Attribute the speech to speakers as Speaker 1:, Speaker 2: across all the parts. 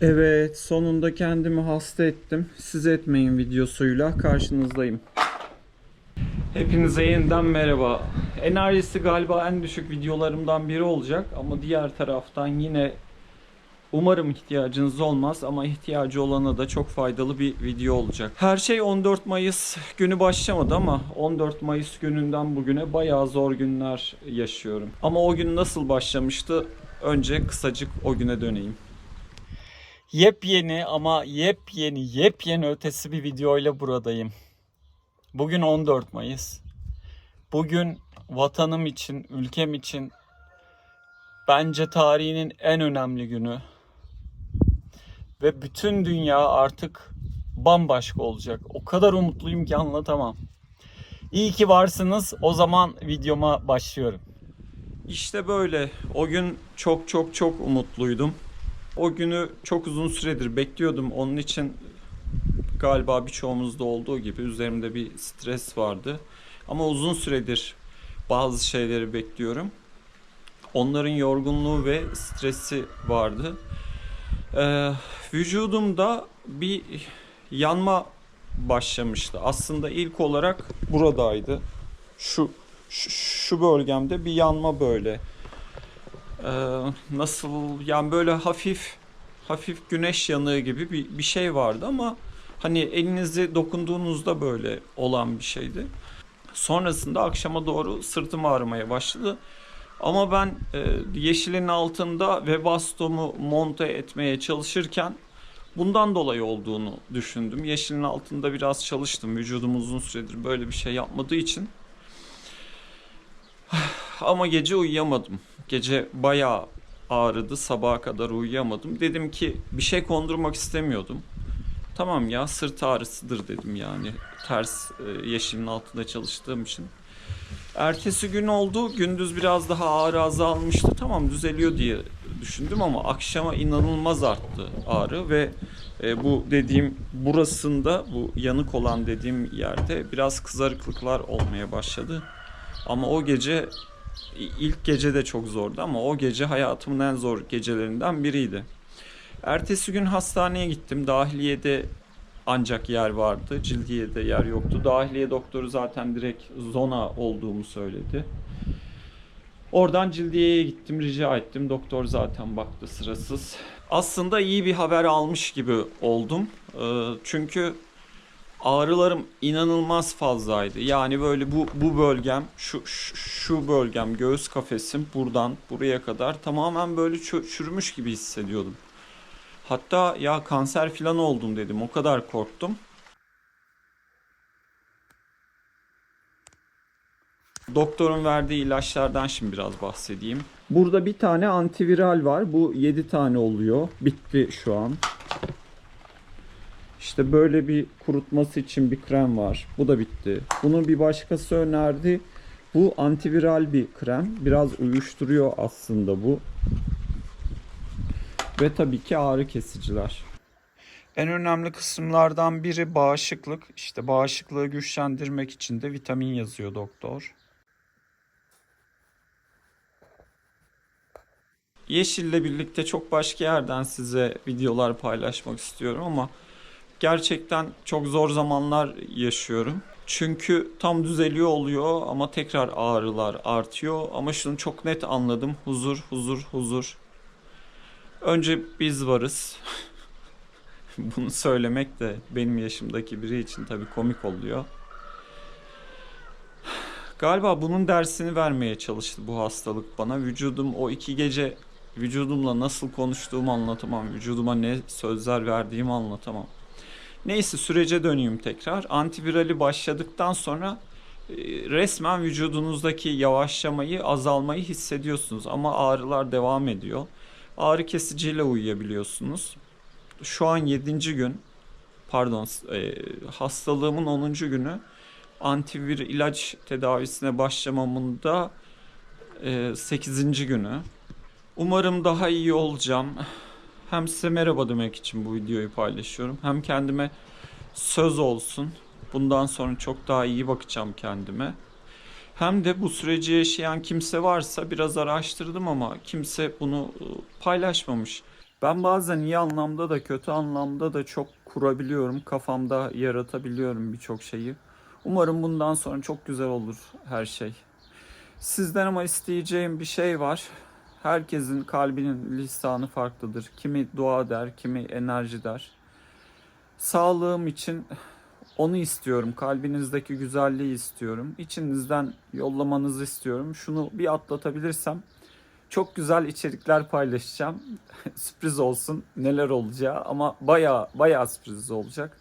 Speaker 1: Evet, sonunda kendimi hasta ettim. Siz etmeyin videosuyla karşınızdayım. Hepinize yeniden merhaba. Enerjisi galiba en düşük videolarımdan biri olacak ama diğer taraftan yine umarım ihtiyacınız olmaz ama ihtiyacı olana da çok faydalı bir video olacak. Her şey 14 Mayıs günü başlamadı ama 14 Mayıs gününden bugüne bayağı zor günler yaşıyorum. Ama o gün nasıl başlamıştı? Önce kısacık o güne döneyim. Yepyeni ama yepyeni yepyeni ötesi bir videoyla buradayım. Bugün 14 Mayıs. Bugün vatanım için, ülkem için bence tarihinin en önemli günü. Ve bütün dünya artık bambaşka olacak. O kadar umutluyum ki anlatamam. İyi ki varsınız. O zaman videoma başlıyorum. İşte böyle. O gün çok çok çok umutluydum. O günü çok uzun süredir bekliyordum. Onun için galiba birçoğumuzda olduğu gibi üzerimde bir stres vardı. Ama uzun süredir bazı şeyleri bekliyorum. Onların yorgunluğu ve stresi vardı. Ee, vücudumda bir yanma başlamıştı. Aslında ilk olarak buradaydı. Şu şu, şu bölgemde bir yanma böyle. Ee, nasıl yani böyle hafif hafif güneş yanığı gibi bir, bir şey vardı ama hani elinizi dokunduğunuzda böyle olan bir şeydi. Sonrasında akşama doğru sırtım ağrımaya başladı. Ama ben e, yeşilin altında ve bastomu monte etmeye çalışırken bundan dolayı olduğunu düşündüm. Yeşilin altında biraz çalıştım. Vücudum uzun süredir böyle bir şey yapmadığı için. Ama gece uyuyamadım. Gece bayağı ağrıdı. Sabaha kadar uyuyamadım. Dedim ki bir şey kondurmak istemiyordum. Tamam ya sırt ağrısıdır dedim yani. Ters e, yeşilin altında çalıştığım için. Ertesi gün oldu. Gündüz biraz daha ağrı azalmıştı. Tamam düzeliyor diye düşündüm ama akşama inanılmaz arttı ağrı ve e, bu dediğim burasında bu yanık olan dediğim yerde biraz kızarıklıklar olmaya başladı. Ama o gece ilk gece de çok zordu ama o gece hayatımın en zor gecelerinden biriydi. Ertesi gün hastaneye gittim. Dahiliyede ancak yer vardı. Cildiye'de yer yoktu. Dahiliye doktoru zaten direkt zona olduğumu söyledi. Oradan Cildiye'ye gittim, rica ettim. Doktor zaten baktı sırasız. Aslında iyi bir haber almış gibi oldum. Ee, Çünkü ağrılarım inanılmaz fazlaydı. Yani böyle bu bu bölgem, şu şu, bölgem, göğüs kafesim buradan buraya kadar tamamen böyle çürümüş gibi hissediyordum. Hatta ya kanser falan oldum dedim. O kadar korktum. Doktorun verdiği ilaçlardan şimdi biraz bahsedeyim. Burada bir tane antiviral var. Bu 7 tane oluyor. Bitti şu an. İşte böyle bir kurutması için bir krem var. Bu da bitti. Bunu bir başkası önerdi. Bu antiviral bir krem. Biraz uyuşturuyor aslında bu. Ve tabii ki ağrı kesiciler. En önemli kısımlardan biri bağışıklık. İşte bağışıklığı güçlendirmek için de vitamin yazıyor doktor. Yeşil'le birlikte çok başka yerden size videolar paylaşmak istiyorum ama gerçekten çok zor zamanlar yaşıyorum. Çünkü tam düzeliyor oluyor ama tekrar ağrılar artıyor. Ama şunu çok net anladım. Huzur, huzur, huzur. Önce biz varız. Bunu söylemek de benim yaşımdaki biri için tabii komik oluyor. Galiba bunun dersini vermeye çalıştı bu hastalık bana. Vücudum o iki gece vücudumla nasıl konuştuğumu anlatamam. Vücuduma ne sözler verdiğimi anlatamam. Neyse sürece döneyim tekrar. Antivirali başladıktan sonra e, resmen vücudunuzdaki yavaşlamayı, azalmayı hissediyorsunuz ama ağrılar devam ediyor. Ağrı kesiciyle uyuyabiliyorsunuz. Şu an 7. gün, pardon, e, hastalığımın 10. günü antivir ilaç tedavisine başlamamın da e, 8. günü. Umarım daha iyi olacağım. Hem size merhaba demek için bu videoyu paylaşıyorum. Hem kendime söz olsun. Bundan sonra çok daha iyi bakacağım kendime. Hem de bu süreci yaşayan kimse varsa biraz araştırdım ama kimse bunu e, paylaşmamış. Ben bazen iyi anlamda da kötü anlamda da çok kurabiliyorum. Kafamda yaratabiliyorum birçok şeyi. Umarım bundan sonra çok güzel olur her şey. Sizden ama isteyeceğim bir şey var. Herkesin kalbinin lisanı farklıdır. Kimi dua der, kimi enerji der. Sağlığım için onu istiyorum. Kalbinizdeki güzelliği istiyorum. İçinizden yollamanızı istiyorum. Şunu bir atlatabilirsem çok güzel içerikler paylaşacağım. sürpriz olsun neler olacağı ama baya baya sürpriz olacak.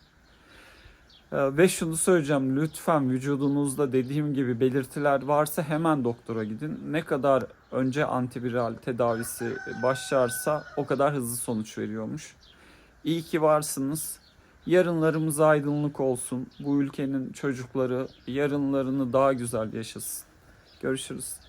Speaker 1: Ee, Ve şunu söyleyeceğim lütfen vücudunuzda dediğim gibi belirtiler varsa hemen doktora gidin. Ne kadar önce antiviral tedavisi başlarsa o kadar hızlı sonuç veriyormuş. İyi ki varsınız. Yarınlarımız aydınlık olsun. Bu ülkenin çocukları yarınlarını daha güzel yaşasın. Görüşürüz.